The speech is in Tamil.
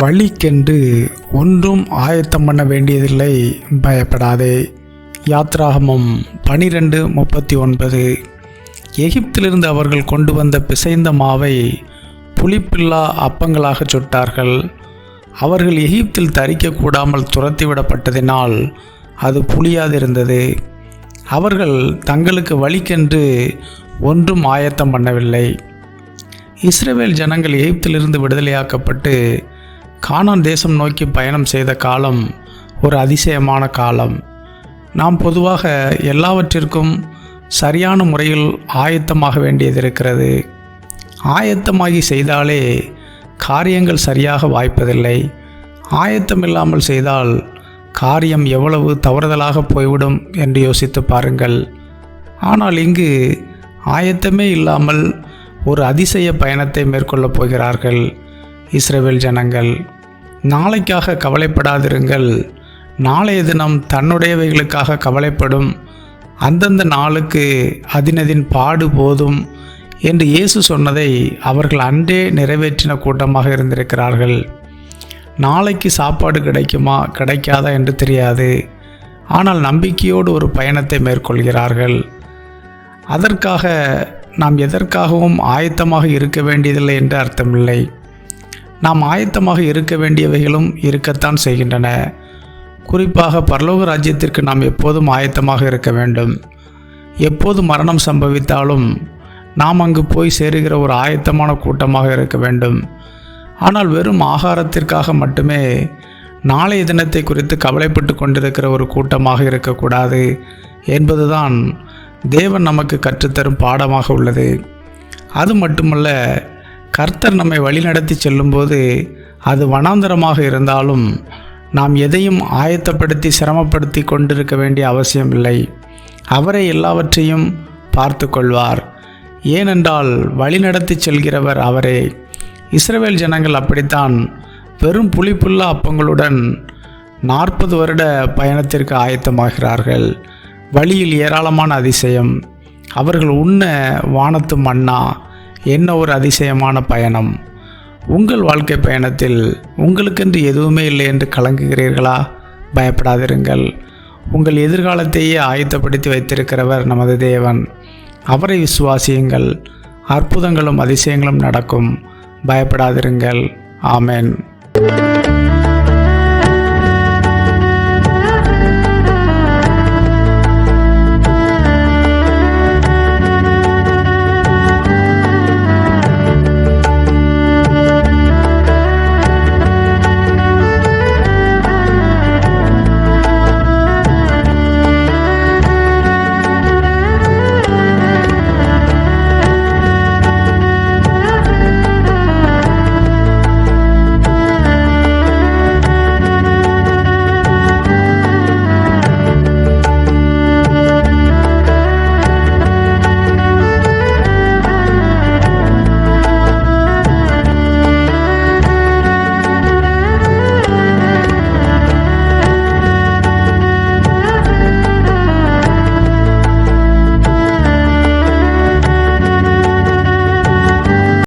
வழிக்கென்று ஒன்றும் ஆயத்தம் பண்ண வேண்டியதில்லை. பயப்படாதே. யாத்ராகமம் பனிரெண்டு முப்பத்தி ஒன்பது எகிப்திலிருந்து அவர்கள் கொண்டு வந்த பிசைந்த மாவை புளிப்பில்லா அப்பங்களாகச் சுட்டார்கள். அவர்கள் எகிப்தில் தரிக்கக்கூடாமல் துரத்திவிடப்பட்டதினால் அது புளியாதிருந்தது. அவர்கள் தங்களுக்கு வழிக்கென்று ஒன்றும் ஆயத்தம் பண்ணவில்லை. இஸ்ரேவேல் ஜனங்கள் எகிப்திலிருந்து விடுதலையாக்கப்பட்டு கானான் தேசம் நோக்கி பயணம் செய்த காலம் ஒரு அதிசயமான காலம். நாம் பொதுவாக எல்லாவற்றிற்கும் சரியான முறையில் ஆயத்தமாக வேண்டியது இருக்கிறது ஆயத்தமாகி செய்தாலே காரியங்கள் சரியாக வாய்ப்பதில்லை. ஆயத்தம் இல்லாமல் செய்தால் காரியம் எவ்வளவு தவறுதலாக போய்விடும் என்று யோசித்து பாருங்கள். ஆனால் இங்கு ஆயத்தமே இல்லாமல் ஒரு அதிசய பயணத்தை மேற்கொள்ளப் போகிறார்கள். இஸ்ரேவேல் ஜனங்கள் நாளைக்காக கவலைப்படாதிருங்கள். நாளைய தினம் தன்னுடையவைகளுக்காக கவலைப்படும். அந்தந்த நாளுக்கு அதினதின் பாடு போதும் என்று இயேசு சொன்னதை அவர்கள் அன்றே நிறைவேற்றின கூட்டமாக இருந்திருக்கிறார்கள். நாளைக்கு சாப்பாடு கிடைக்குமா கிடைக்காதா என்று தெரியாது. ஆனால் நம்பிக்கையோடு ஒரு பயணத்தை மேற்கொள்கிறார்கள். அதற்காக நாம் எதற்காகவும் ஆயத்தமாக இருக்க வேண்டியதில்லை என்று அர்த்தமில்லை. நாம் ஆயத்தமாக இருக்க வேண்டியவைகளும் இருக்கத்தான் செய்கின்றன. குறிப்பாக பரலோக ராஜ்யத்திற்கு நாம் எப்போதும் ஆயத்தமாக இருக்க வேண்டும். எப்போது மரணம் சம்பவித்தாலும் நாம் அங்கு போய் சேருகிற ஒரு ஆயத்தமான கூட்டமாக இருக்க வேண்டும். ஆனால் வெறும் ஆகாரத்திற்காக மட்டுமே நாளைய தினத்தை குறித்து கவலைப்பட்டு கொண்டிருக்கிற ஒரு கூட்டமாக இருக்கக்கூடாது என்பதுதான் தேவன் நமக்கு கற்றுத்தரும் பாடமாக உள்ளது. அது மட்டுமல்ல கர்த்தர் நம்மை வழிநடத்தி செல்லும்போது அது வனாந்தரமாக இருந்தாலும் நாம் எதையும் ஆயத்தப்படுத்தி சிரமப்படுத்தி கொண்டிருக்க வேண்டிய அவசியம் இல்லை அவரை எல்லாவற்றையும் பார்த்து கொள்வார் ஏனென்றால் வழிநடத்தி செல்கிறவர் அவரே. இஸ்ரவேல் ஜனங்கள் அப்படித்தான் வெறும் புளிப்புள்ள அப்பங்களுடன் நாற்பது வருட பயணத்திற்கு ஆயத்தமாகிறார்கள். வழியில் ஏராளமான அதிசயம். அவர்கள் உண்ண வானத்து மன்னா என்ன ஒரு அதிசயமான பயணம்? உங்கள் வாழ்க்கை பயணத்தில் உங்களுக்கென்று எதுவுமே இல்லை என்று கலங்குகிறீர்களா? பயப்படாதிருங்கள். உங்கள் எதிர்காலத்தையே ஆயத்தப்படுத்தி வைத்திருக்கிறவர் நமது தேவன். அவரை விசுவாசியுங்கள். அற்புதங்களும் அதிசயங்களும் நடக்கும். பயப்படாதிருங்கள். ஆமென்.